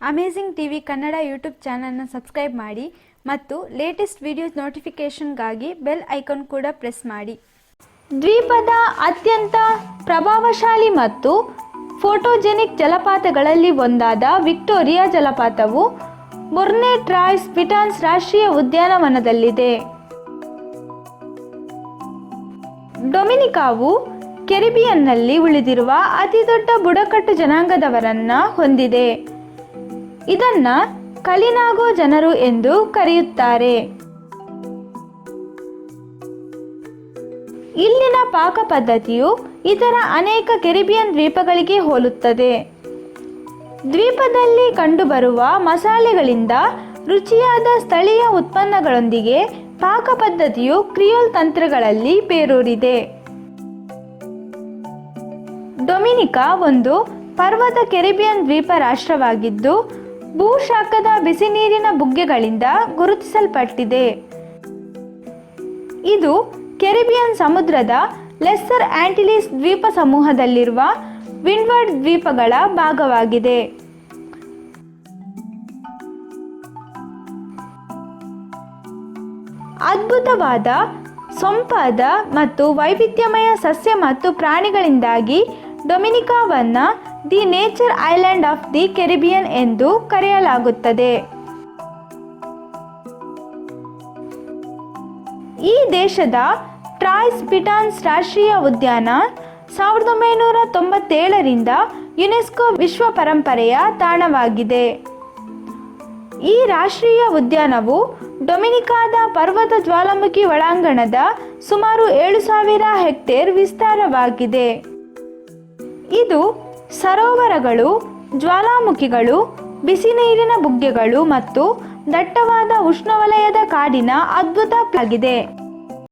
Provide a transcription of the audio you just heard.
Amazing TV Kannada YouTube ಚಾನಲ್ನ subscribe ಮಾಡಿ ಮತ್ತು ಲೇಟೆಸ್ಟ್ ವಿಡಿಯೋಸ್ ನೋಟಿಫಿಕೇಷನ್ಗಾಗಿ ಬೆಲ್ ಐಕಾನ್ ಕೂಡ ಪ್ರೆಸ್ ಮಾಡಿ. ದ್ವೀಪದ ಅತ್ಯಂತ ಪ್ರಭಾವಶಾಲಿ ಮತ್ತು ಫೋಟೋಜೆನಿಕ್ ಜಲಪಾತಗಳಲ್ಲಿ ಒಂದಾದ ವಿಕ್ಟೋರಿಯಾ ಜಲಪಾತವು ಮೊರ್ನೆ ಟ್ರಾಯ್ಸ್ ಪಿಟಾನ್ಸ್ ರಾಷ್ಟ್ರೀಯ ಉದ್ಯಾನವನದಲ್ಲಿದೆ. ಡೊಮಿನಿಕಾವು ಕೆರಿಬಿಯನ್ನಲ್ಲಿ ಉಳಿದಿರುವ ಅತಿದೊಡ್ಡ ಬುಡಕಟ್ಟು ಜನಾಂಗದವರನ್ನ ಹೊಂದಿದೆ. ಇದನ್ನ ಕಲಿನಾಗೋ ಜನರು ಎಂದು ಕರೆಯುತ್ತಾರೆ. ಇಲ್ಲಿನ ಪಾಕ ಪದ್ಧತಿಯು ಇತರ ಅನೇಕ ಕೆರಿಬಿಯನ್ ದ್ವೀಪಗಳಿಗೆ ಹೋಲುತ್ತದೆ. ದ್ವೀಪದಲ್ಲಿ ಕಂಡುಬರುವ ಮಸಾಲೆಗಳಿಂದ ರುಚಿಯಾದ ಸ್ಥಳೀಯ ಉತ್ಪನ್ನಗಳೊಂದಿಗೆ ಪಾಕ ಪದ್ಧತಿಯು ಕ್ರಿಯೋಲ್ ತಂತ್ರಗಳಲ್ಲಿ ಬೇರೂರಿದೆ. ಡೊಮಿನಿಕಾ ಒಂದು ಪರ್ವತ ಕೆರಿಬಿಯನ್ ದ್ವೀಪ ರಾಷ್ಟ್ರವಾಗಿದ್ದು ಭೂಶಾಖದ ಬಿಸಿ ನೀರಿನ ಬುಗ್ಗೆಗಳಿಂದ ಗುರುತಿಸಲ್ಪಟ್ಟಿದೆ. ಇದು ಕೆರಿಬಿಯನ್ ಸಮುದ್ರದ ಲೆಸ್ಸರ್ ಆಂಟಿಲೀಸ್ ದ್ವೀಪ ಸಮೂಹದಲ್ಲಿರುವ ವಿಂಡ್ವರ್ಡ್ ದ್ವೀಪಗಳ ಭಾಗವಾಗಿದೆ. ಅದ್ಭುತವಾದ ಸೊಂಪಾದ ಮತ್ತು ವೈವಿಧ್ಯಮಯ ಸಸ್ಯ ಮತ್ತು ಪ್ರಾಣಿಗಳಿಂದಾಗಿ ಡೊಮಿನಿಕಾವನ್ನ the nature island of the Caribbean ಎಂದು ಕರೆಯಲಾಗುತ್ತದೆ. ಈ ದೇಶದ ಟ್ರಾಯ್ಸ್ ಪಿಟಾನ್ಸ್ ರಾಷ್ಟ್ರೀಯ ಉದ್ಯಾನ ಸಾವಿರದ ಒಂಬೈನೂರ ತೊಂಬತ್ತೇಳರಿಂದ ಯುನೆಸ್ಕೋ ವಿಶ್ವ ಪರಂಪರೆಯ ತಾಣವಾಗಿದೆ. ಈ ರಾಷ್ಟ್ರೀಯ ಉದ್ಯಾನವು ಡೊಮಿನಿಕಾದ ಪರ್ವತ ಜ್ವಾಲಾಮುಖಿ ಒಳಾಂಗಣದ ಸುಮಾರು ಏಳು ಸಾವಿರ ಹೆಕ್ಟೇರ್ ವಿಸ್ತಾರವಾಗಿದೆ. ಇದು ಸರೋವರಗಳು ಜ್ವಾಲಾಮುಖಿಗಳು ಬಿಸಿನೀರಿನ ಬುಗ್ಗೆಗಳು ಮತ್ತು ದಟ್ಟವಾದ ಉಷ್ಣವಲಯದ ಕಾಡಿನ ಅದ್ಭುತ ಆಗಿದೆ.